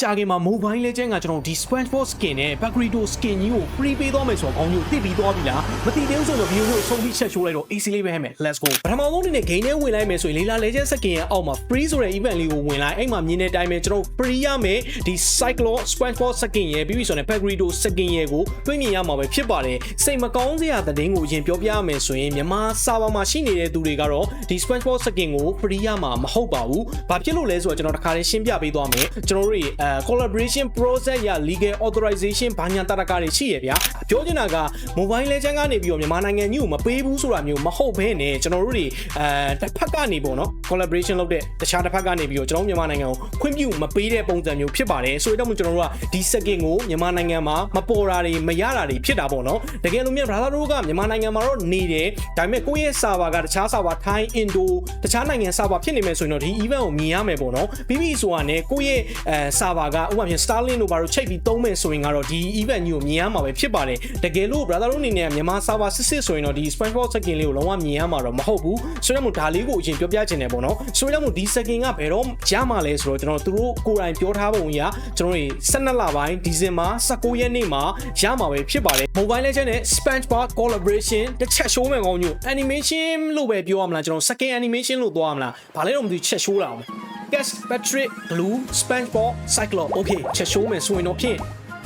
ကြာခင်မှာ Mobile Legends ကကျွန်တော်ဒီ SpongeBob skin နဲ့ Bakurito skin ကြီးကို free ပေးသွားမယ်ဆိုတော့ကောင်းကြီးကိုသိပြီးသွားပြီလားမသိသေးဘူးဆိုတော့ video ကိုဆုံးဖြတ်ချက်ရှိုးလိုက်တော့ easy လေးပဲဟဲ့မယ် let's go ပထမဆုံးအနေနဲ့ game ထဲဝင်လိုက်မယ်ဆိုရင် Layla Legend skin ရဲ့အောက်မှာ free ဆိုတဲ့ event လေးကိုဝင်လိုက်အဲ့မှာမြင်တဲ့အတိုင်းပဲကျွန်တော် free ရမယ်ဒီ Cyclo SpongeBob skin ရဲ့ပြီးပြီဆိုရင် Bakurito skin ရဲ့ကိုတွေ့မြင်ရမှာပဲဖြစ်ပါတယ်စိတ်မကောင်းစရာသတင်းကိုရင်ပြောပြရမယ်ဆိုရင်မြန်မာစာပါမှာရှိနေတဲ့သူတွေကတော့ဒီ SpongeBob skin ကို free ရမှာမဟုတ်ပါဘူးဘာဖြစ်လို့လဲဆိုတော့ကျွန်တော်တခါလေးရှင်းပြပေးသွားမယ်ကျွန်တော်တို့တွေအဲ collaboration process ရ legal authorization ဘာညာတရကတွေရှိရဗျာပြောချင်တာက mobile legend ကနေပြီးတော့မြန်မာနိုင်ငံကြီးကိုမပေးဘူးဆိုတာမျိုးမဟုတ်ဘဲနဲ့ကျွန်တော်တို့တွေအဲတစ်ဖက်ကနေပေါ့နော် collaboration လုပ်တဲ့တခြားတစ်ဖက်ကနေပြီးတော့ကျွန်တော်မြန်မာနိုင်ငံကိုခွင့်ပြုမပေးတဲ့ပုံစံမျိုးဖြစ်ပါတယ်ဆိုတော့ကျွန်တော်တို့ကဒီ second ကိုမြန်မာနိုင်ငံမှာမပေါ်တာတွေမရတာတွေဖြစ်တာပေါ့နော်တကယ်လို့မြန် brother တို့ကမြန်မာနိုင်ငံမှာတော့နေတယ်ဒါပေမဲ့ကိုယ့်ရဲ့ server ကတခြား server ထိုင်း Indo တခြားနိုင်ငံ server ဖြစ်နေမယ်ဆိုရင်တော့ဒီ event ကိုမြင်ရမယ်ပေါ့နော်ပြီးပြီဆိုတာနဲ့ကိုယ့်ရဲ့အဲ server ကဥပမာဖြင့် Starlink တို့ဘာလို့ချိတ်ပြီးသုံးမယ်ဆိုရင်ကတော့ဒီ event ကြီးကိုမြင်ရမှာပဲဖြစ်ပါတယ်တကယ်လို့ brother တို့အနေနဲ့မြန်မာ server စစ်စစ်ဆိုရင်တော့ဒီ SpongeBob skin လေးကိုလုံးဝမြင်ရမှာတော့မဟုတ်ဘူးဆိုတော့မို့ဒါလေးကိုအရင်ပြောပြချင်တယ်ပေါ့နော်ဆိုတော့မို့ဒီ skin ကဘယ်တော့ရမှာလဲဆိုတော့ကျွန်တော်တို့ကိုယ်တိုင်ပြောထားပုံအရကျွန်တော်တို့12လပိုင်းဒီဇင်ဘာ19ရက်နေ့မှာရမှာပဲဖြစ်ပါတယ် Mobile Legends နဲ့ SpongeBob collaboration တစ်ချက် show မယ်ကောင်းညို့ animation လို့ပဲပြောရမလားကျွန်တော် second animation လို့သွားရမလားဘာလဲတော့မသိချက် show တာအောင် Gas Patrick Blue SpongeBob Cyclone Okay ချက် show မယ်ဆိုရင်တော့ဖြင့်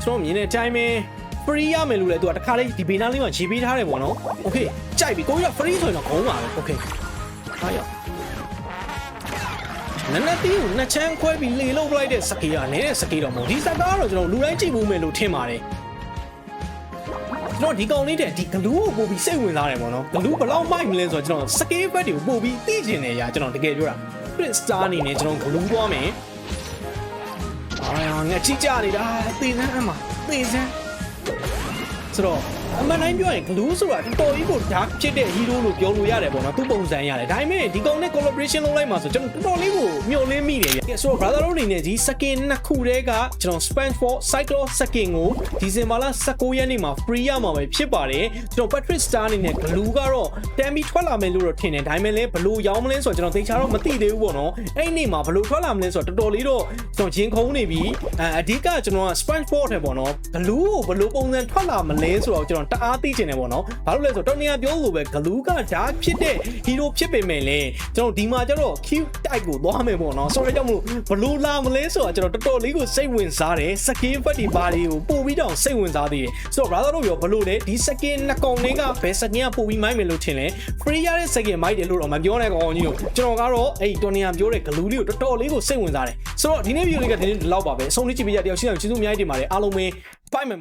ကျွန်တော်မြင်တဲ့အတိုင်းပဲ free ရမယ်လို့လဲသူကတခါလေးဒီဘေးနားလေးမှာရေးပေးထားတယ်ပေါ့နော် Okay ကြိုက်ပြီကိုကြီးက free ဆိုရင်တော့ခေါင်းပါပဲ Okay ဟာရနနတီးကိုနှစ်ချမ်းခွဲပြီးလေလုံးပလိုက်တဲ့စကေးကလည်းစကေးတော့မဟုတ်ဒီစကားကတော့ကျွန်တော်လူတိုင်းကြည့်ဖို့မယ်လို့ထင်ပါတယ် ကျွန်တော်ဒီကောင်လေးတဲ့ဒီဂလူးကိုပို့ပြီးစိတ်ဝင်စားတယ်ပေါ့နော်ဂလူးဘယ်လောက်မိုက်မလဲဆိုတော့ကျွန်တော်စကေးဘက်တွေကိုပို့ပြီးသိကျင်နေရကျွန်တော်တကယ်ပြောတာ Prince Star အနေနဲ့ကျွန်တော်ဂလူးသွားမယ်အာငါကြည့်ကြနေတာသေစမ်းအမသေစမ်းဆိုတော့ အမှန်တိုင်းပြောရင် glue ဆိုတာတော်တော်ကြီးကို dark ဖြစ်တဲ့ hero လို့ပြောလို့ရတယ်ပေါ့နော်သူ့ပုံစံရတယ်ဒါပေမဲ့ဒီကောင်နဲ့ collaboration လုပ်လိုက်မှာဆိုကျွန်တော်တော်တော်လေးကိုမျှော်လင့်မိတယ်ဗျကဲဆိုတော့ brother တို့အနေနဲ့ဒီ skin နှစ်ခုတည်းကကျွန်တော် sponge for cyclo skin ကိုဒီဇင်ဘာလ19ရက်နေ့မှာ free ရမှာပဲဖြစ်ပါတယ်ကျွန်တော် patrick star အနေနဲ့ glue ကတော့တန်ပြီးထွက်လာမယ်လို့တော့ထင်တယ်ဒါပေမဲ့လည်းဘလို့ရောင်းမလဲဆိုတော့ကျွန်တော်သိချာတော့မသိသေးဘူးပေါ့နော်အဲ့ဒီနေ့မှာဘလို့ထွက်လာမလဲဆိုတော့တော်တော်လေးတော့ကျွန်တော်ရင်ခုန်နေပြီအဲအဓိကကျွန်တော်က sponge for တယ်ပေါ့နော် glue ကိုဘလို့ပုံစံထွက်လာမလဲဆိုတော့ကျွန်တော်တအားသိချင်တယ်ပေါ့နော်ဘာလို့လဲဆိုတော့တော်နေရပြောလို့ပဲ glue ကဓာတ်ဖြစ်တဲ့ hero ဖြစ်ပေမဲ့လည်းကျွန်တော်ဒီမှာကျတော့ cute type ကိုသွားမယ်ပေါ့နော်ဆိုတော့ကြောင့်မလို့ဘလို့လာမလဲဆိုတော့ကျွန်တော်တော်တော်လေးကိုစိတ်ဝင်စားတယ် skin ဖက်ဒီဘာတွေကိုပို့ပြီးတော့စိတ်ဝင်စားသေးတယ်ဆိုတော့ brother တို့ပြောဘလို့လဲဒီ skin နှစ်ကောင်လေးကဘယ် skin ကပို့ပြီးမိုက်မယ်လို့ထင်လဲ free ရတဲ့ skin မိုက်တယ်လို့တော့မပြောနဲ့ကောင်ကြီးကိုကျွန်တော်ကတော့အဲ့ဒီတော်နေရပြောတဲ့ glue လေးကိုတော်တော်လေးကိုစိတ်ဝင်စားတယ်ဆိုတော့ဒီနေ့ video လေးကဒီနေ့ဒီလောက်ပါပဲအဆုံးလေးကြည့်ပေးကြတယောက်ရှင်းအောင်ကျေးဇူးအများကြီးတင်ပါတယ်အားလုံးပဲ bye မယ်